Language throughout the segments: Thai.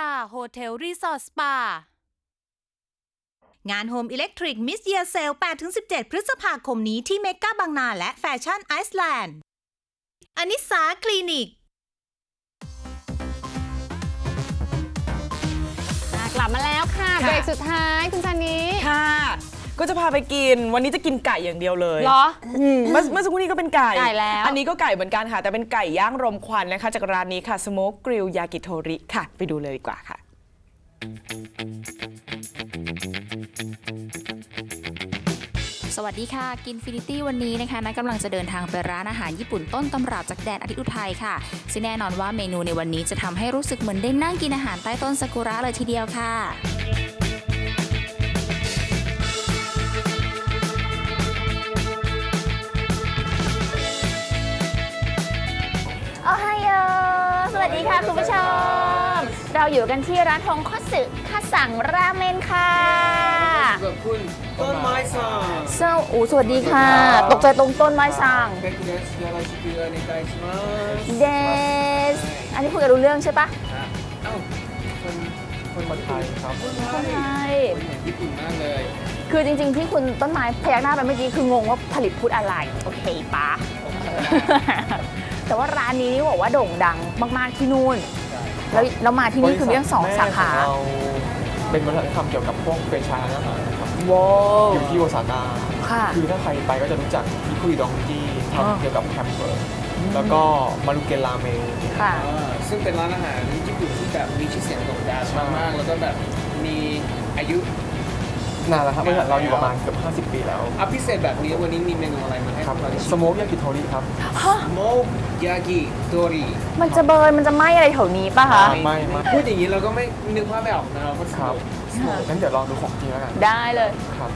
นันตราโฮเทลรีสอร์ทสปางาน Home Electric Miss Year Sale 8-17 พฤษภาคมนี้ที่เมกาบางนาและแฟชั่นไอซ์แลนด์อนิสาคลินิกอะกลับมาแล้วค่ะค่ะเบรกสุดท้ายคุณซันนี้ค่ะ ก็จะพาไปกิน วันนี้จะกินไก่อย่างเดียวเลยเหรอมเมื่อเมื่อสักครู่นี้ก็เป็นไก่ไก่แล้ว อันนี้ก็ไก่เหมือนกันค่ะ แต่เป็นไก่ย่างรมควันนะคะ จากร้านนี้ค่ะ Smoke Grill Yakitori ค่ะ ไปดูเลยดีกว่าค่ะ สวัสดีค่ะ กินฟินิตี้วันนี้นะคะนัทกำลังจะเดินทางไปร้านอาหารญี่ปุ่นต้นตำรับจากแดนอาทิตย์อุทัยค่ะ ซึ่งแน่นอนว่าเมนูในวันนี้จะทำให้รู้สึกเหมือนได้นั่งกินอาหารใต้ต้นซากุระเลยทีเดียวค่ะ ดีค่ะคุณผู้ชม เราอยู่กันที่ร้านทงคอสึคาสั่งราเมนค่ะ กับคุณต้นไม้สางเซาอูสวัสดีค่ะ ตกใจตรงต้นไม้สั่งเบคเดสยาราชิกุระในไกชิมาสเดสอันนี้คุยกันรู้เรื่องใช่ปะเอ้าคนคนไทยครับคนคนไทยคนเหมือนญี่ปุ่นมากเลยคือจริงๆที่คุณต้นไม้พยักหน้าไปเมื่อกี้คืองงว่าผลิตพูดอะไร โอเคปะ แต่ว่าร้านนี้นี่บอกว่าโด่งดังมากๆที่นู่น แล้วแล้วมาที่นี่คือมีทั้งสองสาขาเราเป็นวัฒนธรรมเกี่ยวกับพวกเฟรนไชส์ร้านอาหารนะครับว้าว อยู่ที่โอซาก้าค่ะคือถ้าใครไปก็จะรู้จักที่คุยดองจี้อ๋อทำเกี่ยวกับแฮมเบอร์กแล้วก็มารุเกนราเมง ค่ะ อ่าซึ่งเป็นร้านอาหารญี่ปุ่นที่แบบมีชื่อเสียงโด่งดังใช่มากๆแล้วก็แบบมีอายุ นานแล้วครับบริษัทเราอยู่ประมาณเกือบ50 ปีแล้วอัพพิเศษแบบนี้วันนี้มีเมนูอะไรมาให้ครับเราได้สชิมโมกยากิโทริครับโมกยากิโดริมันจะเบิร์นมันจะไหม้อะไรแถวนี้ป่ะคะ ไม่ไม่พูดอย่างนี้เราก็ไม่นึกภาพไม่ออกนะเราก็ครับงั้นเดี๋ยวลองดูของจริงแล้วกันได้เลย ครับ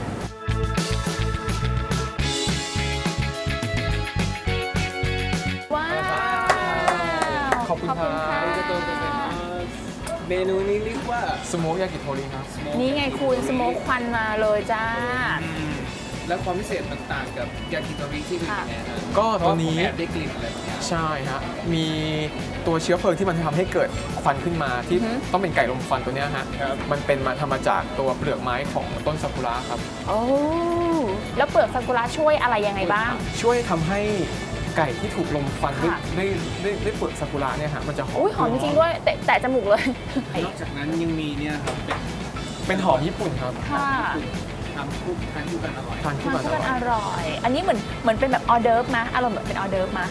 เมนูนี้เรียกว่าสโมกยากิโทริครับ นี่ไงคุณสโมกควันมาเลยจ้าแล้วความพิเศษมันต่างกับยากิโตริที่อื่นยังไงฮะก็ตัวนี้ เพราะผมแอบได้กลิ่นอะไรบางอย่าง ใช่ฮะ มีตัวเชื้อเพลิงที่มันทำให้เกิดควันขึ้นมาที่อือฮึ ต้องเป็นไก่ลมควันตัวเนี้ยฮะ ครับ มันเป็นมาทำมาจากตัวเปลือกไม้ของต้นซากุระครับ โอ้แล้วเปลือกซากุระช่วยอะไรยังไงบ้าง ช่วยทำให้ ไก่ที่ถูกลมควันด้วยค่ะ ด้วยด้วยด้วยเปลือกซากุระเนี่ยฮะมันจะหอมอุ้ยหอมจริงๆด้วยแต่แต่จมูกเลย นอกจากนั้นยังมีเนี่ยครับเป็นเป็นหอมญี่ปุ่นครับค่ะทำคู่ทานคู่กันอร่อย ทานคู่ทานกันคู่อกันร่ออยร่อย อันนี้เหมือนเหมือนเป็นแบบออเดิร์ฟมาอารมณ์แบบเป็นออเดิร์ฟมา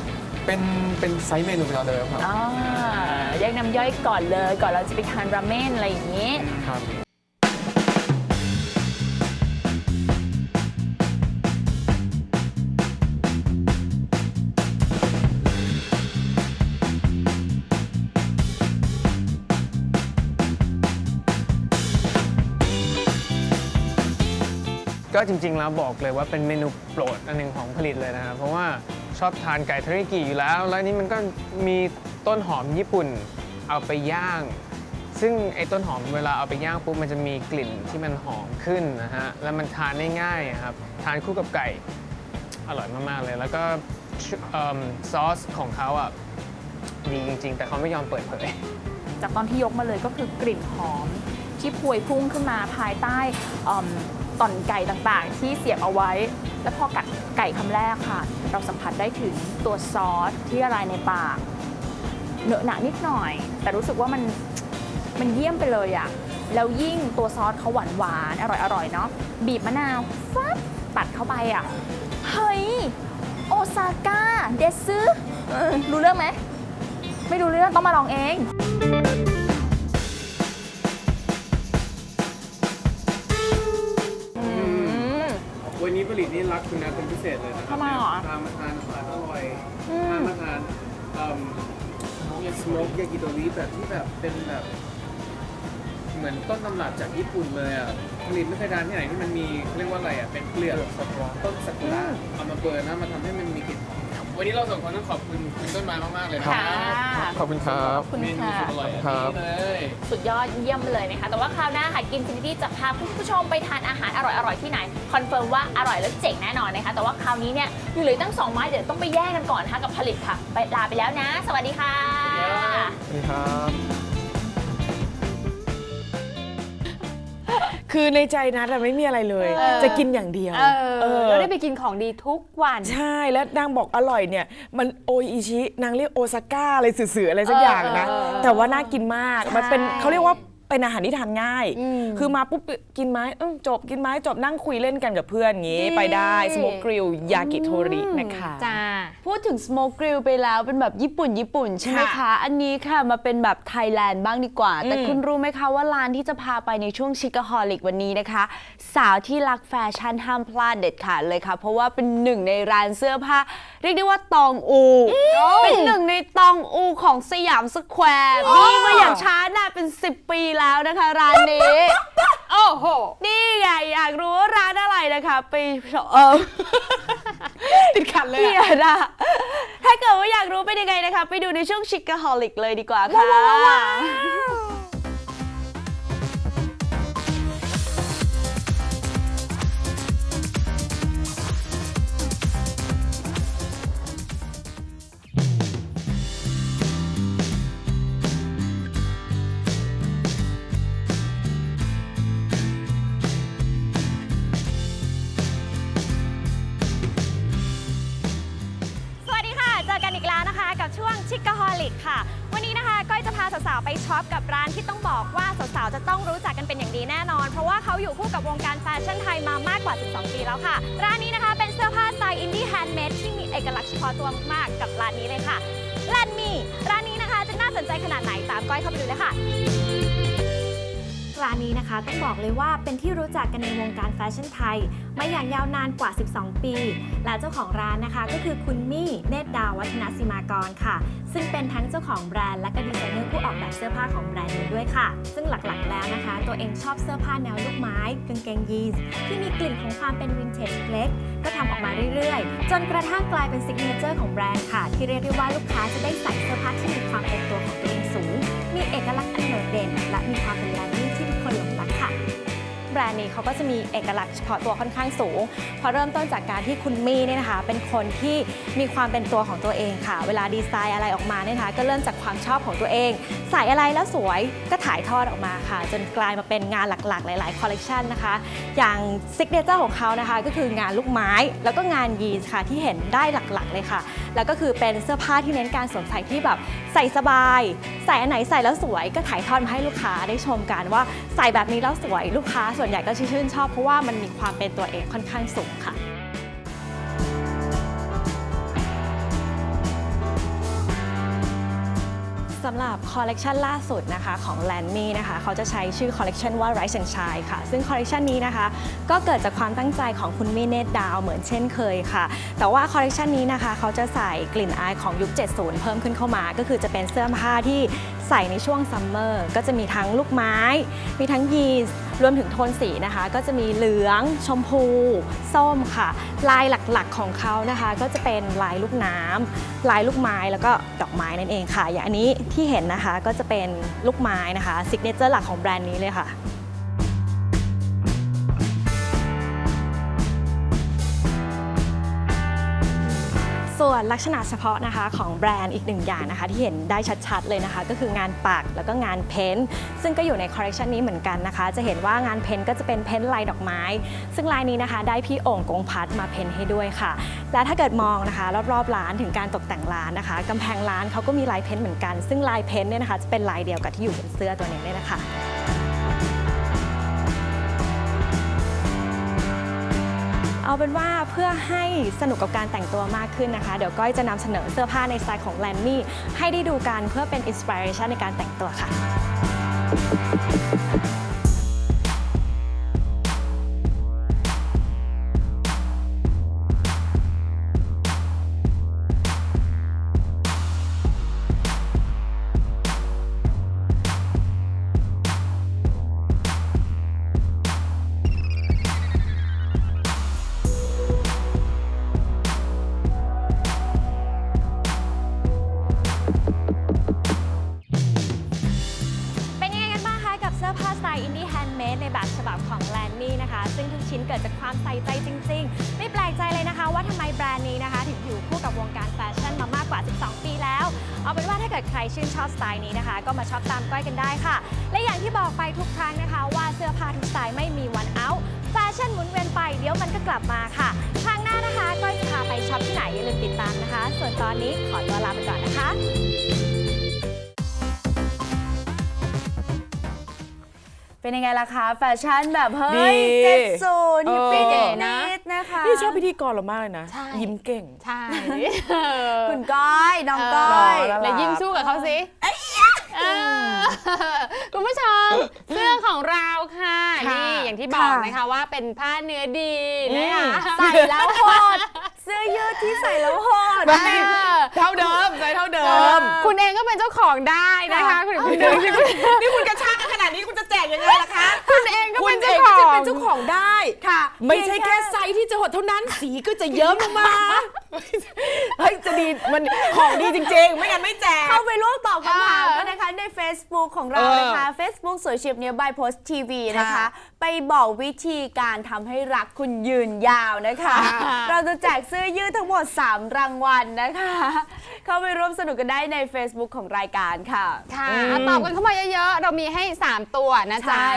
เป็นเป็นไซส์เมนูเป็นออเดิร์ฟครับอ่าแยกน้ำย่อยก่อนเลย ก่อนเราจะไปทานราเมนอะไรอย่างนี้ ครับ ก็จริงๆแล้วบอกเลยว่าเป็นเมนูโปรดอันหนึ่งของผลิตเลยนะครับ เพราะว่าชอบทานไก่เทอริกิอยู่แล้ว แล้วนี้มันก็มีต้นหอมญี่ปุ่นเอาไปย่าง ซึ่งไอ้ต้นหอมเวลาเอาไปย่างปุ๊บมันจะมีกลิ่นที่มันหอมขึ้นนะฮะ แล้วมันทานได้ง่ายครับ ทานคู่กับไก่อร่อยมากๆเลย แล้วก็ซอสของเขาอะดีจริง ๆ แต่เขาไม่ยอมเปิดเผย จากตอนที่ยกมาเลยก็คือกลิ่นหอมที่พวยพุ่งขึ้นมาภายใต้ ต่อนไก่ต่างๆ ที่เสียบเอาไว้ แล้วพอกัดไก่คำแรกค่ะ เราสัมผัสได้ถึงตัวซอสที่ละลายในปากเนอะหนะนิดหน่อย แต่รู้สึกว่ามันมันเยี่ยมไปเลยอะแล้วยิ่งตัวซอสเขาหวานหวานๆอร่อยอร่อยๆเนาะบีบมะนาวฟับตัดเข้าไปอะเฮ้ยโอซาก้าเดซึรู้เรื่องไหมไม่รู้เรื่องต้องมาลองเอง วันนี้ผลิตนี่รักคุณนะเป็นพิเศษเลยนะครัทำไมหรอทานมาทานอาหารอร่อยอืมทานมาทานสโมกยากิโตริแบบที่แบบเป็นแบบ เหมือนต้นตำรับจากญี่ปุ่นเลยอะผลิตไม่เคยทานที่ไหนที่มันมีเรียกว่าอะไรอะเป็นเปลือกต้นซากุระเอามาเบิร์นนะมาทำให้มันมีกลิ่นหอมวันนี้เราสองคนต้องขอบคุณคุณต้นไม้มากๆเลยนะค่ะ ขอบคุณครับ ขอบคุณเมนูค่ะสุดอร่อยอันครับนี้เลยสุดยอดเยี่ยมเลยนะคะ แต่ว่าคราวหน้าค่ะกินฟินิตี้จะพาคุณผู้ชมไปทานอาหารอร่อยๆที่ไหน คอนเฟิร์มว่าอร่อยและเจ๋งแน่นอนนะคะ แต่ว่าคราวนี้เนี่ยอยู่เหลือตั้งสองไม้เดี๋ยวต้องไปแย่งกันก่อนนะคะกับผลิตค่ะ ไปลาไปแล้วนะ สวัสดีค่ะ สวัสดีครับ คือในใจนัดอะไม่มีอะไรเลย เออ จะกินอย่างเดียว เออเออแล้วได้ไปกินของดีทุกวัน ใช่แล้วนางบอกอร่อยเนี่ย มันโออิชินางเรียกโอซาก้าอะไรสื่อๆอะไรสักอย่างนะ เออเออเออแต่ว่าน่ากินมากมันเป็นใช่ เขาเรียกว่า เป็นอาหารที่ทานง่ายอืมคือมาปุ๊บกินไม้เออจบกินไม้จบนั่งคุยเล่นกันกับเพื่อนอย่างงี้ดีไปได้สโมกกริลยากิโทรินะคะ จ้า พูดถึง smoke grill ไปแล้วเป็นแบบญี่ปุ่นญี่ปุ่นใช่ไหมค่ะ คะ อันนี้ค่ะมาเป็นแบบไทยแลนด์บ้างดีกว่า แต่อืม คุณรู้ไหมคะว่าร้านที่จะพาไปในช่วงชิคาฮอลิกวันนี้นะคะ สาวที่รักแฟชั่นห้ามพลาดเด็ดขาดเลยค่ะ เพราะว่าเป็นหนึ่งในร้านเสื้อผ้า เรียกได้ว่าตองอู เป็นหนึ่งในตองอูของสยามสแควร์มีมาอย่างช้านานเป็น 10 ปีแล้วนะคะร้านนี้ โอ้โห นี่ไงอยากรู้ว่าร้านอะไรนะคะไปเออ ติดขัดเลยเกลีอะยดอะถ้าเกิดว่าอยากรู้เป็นยังไงนะคะ ไปดูในช่วงชิคก a ฮอลิกเลยดีกว่าค่ะ ชิคกฮอลิกค่ะ วันนี้นะคะก้อยจะพาสาวๆไปช็อปกับร้านที่ต้องบอกว่าสาวๆจะต้องรู้จักกันเป็นอย่างดีแน่นอน เพราะว่าเขาอยู่คู่กับวงการแฟชั่นไทยมามากกว่า 12 ปีแล้วค่ะ ร้านนี้นะคะเป็นเสื้อผ้าสไตล์อินดี้แฮนด์เมดที่มีเอกลักษณ์เฉพาะตัวมากๆกับร้านนี้เลยค่ะแลนมีร้านนี้นะคะจะน่าสนใจขนาดไหนตามก้อยเข้าไปดูเลยค่ะ นี้นะคะ ต้องบอกเลยว่าเป็นที่รู้จักกันในวงการแฟชั่นไทย มาอย่างยาวนานกว่า 12 ปี และเจ้าของร้านนะคะ ก็คือคุณมี่เนตรดาววัฒนศิมากรค่ะ ซึ่งเป็นทั้งเจ้าของแบรนด์และก็ดีไซเนอร์ผู้ออกแบบเสื้อผ้าของแบรนด์นี้ด้วยค่ะ ซึ่งหลักๆแล้วนะคะ ตัวเองชอบเสื้อผ้าแนวลูกไม้กางเกงยีนส์ที่มีกลิ่นของความเป็นวินเทจเล็กก็ทำออกมาเรื่อยๆ จนกระทั่งกลายเป็นซิกเนเจอร์ของแบรนด์ค่ะ ที่เรียกได้ว่าลูกค้าจะได้ใส่เสื้อผ้าที่มีความเป็นตัวของตัวเองสูง มีเอกลักษณ์อันโดดเด่น และมีความเป็นแลนด์นี่ที่ แบรนด์นี้เขาก็จะมีเอกลักษณ์เฉพาะตัวค่อนข้างสูงเพราะเริ่มต้นจากการที่คุณมี่เนี่ยนะคะ เป็นคนที่มีความเป็นตัวของตัวเองค่ะ เวลาดีไซน์อะไรออกมาเนี่ยนะคะ ก็เริ่มจากความชอบของตัวเอง ใส่อะไรแล้วสวยก็ถ่ายทอดออกมาค่ะ จนกลายมาเป็นงานหลักๆ หลาย ๆ คอลเลกชันนะคะ อย่างซิกเนเจอร์ของเขานะคะ ก็คืองานลูกไม้แล้วก็งานยีนส์ค่ะที่เห็นได้หลักๆ เลยค่ะ แล้วก็คือเป็นเสื้อผ้าที่เน้นการสวมใส่ที่แบบใส่สบาย ใส่อันไหนใส่แล้วสวยก็ถ่ายทอดมาให้ลูกค้าได้ชมกันว่าใส่แบบนี้แล้วสวยลูกค้าส่วนใหญ่ก็ชื่นชอบเพราะว่ามันมีความเป็นตัวเองค่อนข้างสูงค่ะสำหรับคอลเลกชันล่าสุดนะคะของ l a n m y นะคะเขาจะใช้ชื่อคอลเลกชันว่า Rise and Shine ค่ะ ซึ่งคอลเลกชันนี้นะคะ ก็เกิดจากความตั้งใจของคุณมี่เนตดาวเหมือนเช่นเคยค่ะ แต่ว่าคอลเลกชันนี้นะคะ เขาจะใส่กลิ่นอายของยุค 70 เพิ่มขึ้นเข้ามา ก็คือจะเป็นเสื้อผ้าที่ใส่ในช่วงซัมเมอร์ ก็จะมีทั้งลูกไม้ มีทั้งยีนส์รวมถึงโทนสีนะคะ ก็จะมีเหลือง ชมพู ส้มค่ะ ลายหลักๆของเขานะคะ ก็จะเป็นลายลูกน้ำลายลูกไม้แล้วก็ดอกไม้นั่นเองค่ะ อย่างอันนี้ที่เห็นนะคะก็จะเป็นลูกไม้นะคะซิกเนเจอร์หลักของแบรนด์นี้เลยค่ะ ส่วนลักษณะเฉพาะนะคะของแบรนด์อีกหนึ่งอย่างนะคะ ที่เห็นได้ชัดๆเลยนะคะ ก็คืองานปักแล้วก็งานเพ้นท์ซึ่งก็อยู่ในคอลเลกชันนี้เหมือนกันนะคะ จะเห็นว่างานเพ้นท์ก็จะเป็นเพ้นท์ลายดอกไม้ ซึ่งลายนี้นะคะ ได้พี่โอ่งกงพัดมาเพ้นท์ให้ด้วยค่ะ และถ้าเกิดมองนะคะรอบๆร้านถึงการตกแต่งร้านนะคะกำแพงร้านเขาก็มีลายเพ้นท์เหมือนกัน ซึ่งลายเพ้นท์เนี่ยนะคะจะเป็นลายเดียวกับที่อยู่บนเสื้อตัวนี้เลยนะคะ เอาเป็นว่าเพื่อให้สนุกกับการแต่งตัวมากขึ้นนะคะ เดี๋ยวก้อยจะนำเสนอเสื้อผ้าในสไตล์ของแลนนี่ให้ได้ดูกันเพื่อเป็นอินสปิเรชันในการแต่งตัวค่ะ เอาเป็นว่าถ้าเกิดใครชื่นชอบสไตล์นี้นะคะ ก็มาช็อปตามก้อยกันได้ค่ะ และอย่างที่บอกไปทุกครั้งนะคะ ว่าเสื้อผ้าทุกสไตล์ไม่มีวันเอาแฟชั่นหมุนเวียนไปเดี๋ยวมันก็กลับมาค่ะครั้งหน้านะคะก้อยจะพาไปช็อปที่ไหนอย่าลืมติดตามนะคะ ส่วนตอนนี้ขอตัวลาไปก่อนนะคะ เป็นยังไงล่ะคะแฟชั่นแบบเฮ้ยดีเจ็ดศูนย์เอฮิปอปี้เก๋นะนิดนะคะ นี่ชอบพิธีกรเรามากเลยนะ ใช่ ยิ้มเก่ง ใช่คุณก้อย น้องก้อยเออและยิ้มสู้กับเขาสิเออคุณผู้ชมเสื้อของเราค่ะค่ะนี่อย่างที่บอกนะคะว่าเป็นผ้าเนื้อดีนะคะใส่แล้วโหดเสื้อยืดที่ใส่แล้วโหด ไม่เท่าเดิมใจเท่าเดิม คุณเองก็เป็นเจ้าของได้นะคะ คุณคุณเองนี่คุณกระชากกั นขนาดนี้คุณจะแจกยังไงล่ะคะคุณเองก็คุณเป็นเอเจ้างขก็องจะเป็นเจ้าของได้ค่ะ ไม่ใช่แค่ไซส์ที่จะหดเท่านั้นสีก็จะเยิ้มลงมาเฮ้ยจะดีมันของดีจริงๆ ไม่งั้นไม่แจกเข้าไปร่วมตอบคำถามเออกันนะคะใน Facebook ของเราเออนะคะ Facebook สวยเฉียบเนี้ย by Post TV นะคะค่ะ ไปบอกวิธีการทำให้รักคุณยืนยาวนะคะค่ะเราจะแจกเสื้อยืดทั้งหมด 3 รางวัลนะคะ เข้าไปร่วมสนุกกันได้ใน Facebook ของรายการค่ะค่ะเอาตอบกันเข้ามาเยอะๆ เรามีให้ 3 ตัวนะจ๊ะใช่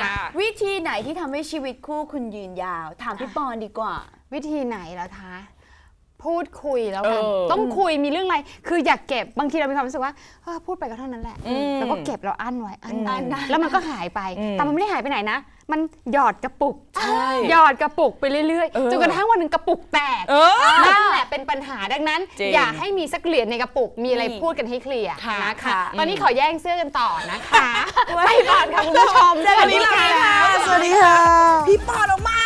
วิธีไหนที่ทำให้ชีวิตคู่คุณยืนยาว ถามพี่ปอนดีกว่า วิธีไหนล่ะคะ พูดคุยแล้วกัน เออต้องคุยมีเรื่องอะไร คืออยากเก็บบางทีเรามีความรู้สึกว่าเออพูดไปก็เท่านั้นแหละอืมแล้วก็เก็บเราอั้นไว้อั้นไว้อั้นได้แล้วมันก็หายไป อืมแต่มันไม่ได้หายไปไหนนะ มันหยอดกระปุกใช่หยอดกระปุกไปเรื่อยเออ ๆจนกระทั่งวันหนึ่งกระปุกแตกเออ นั่นแหละเป็นปัญหาดังนั้น จริงอย่าให้มีสักเหรียญในกระปุกมีอะไรนี่พูดกันให้เคลียร์ค่ะนะคะ ค่ะ ตอนนี้ขอแย่งเสื้อกันต่อนะคะไปก่อนค่ะคุณผู้ชม สวัสดีค่ะ สวัสดีค่ะ พี่ปอนออกมา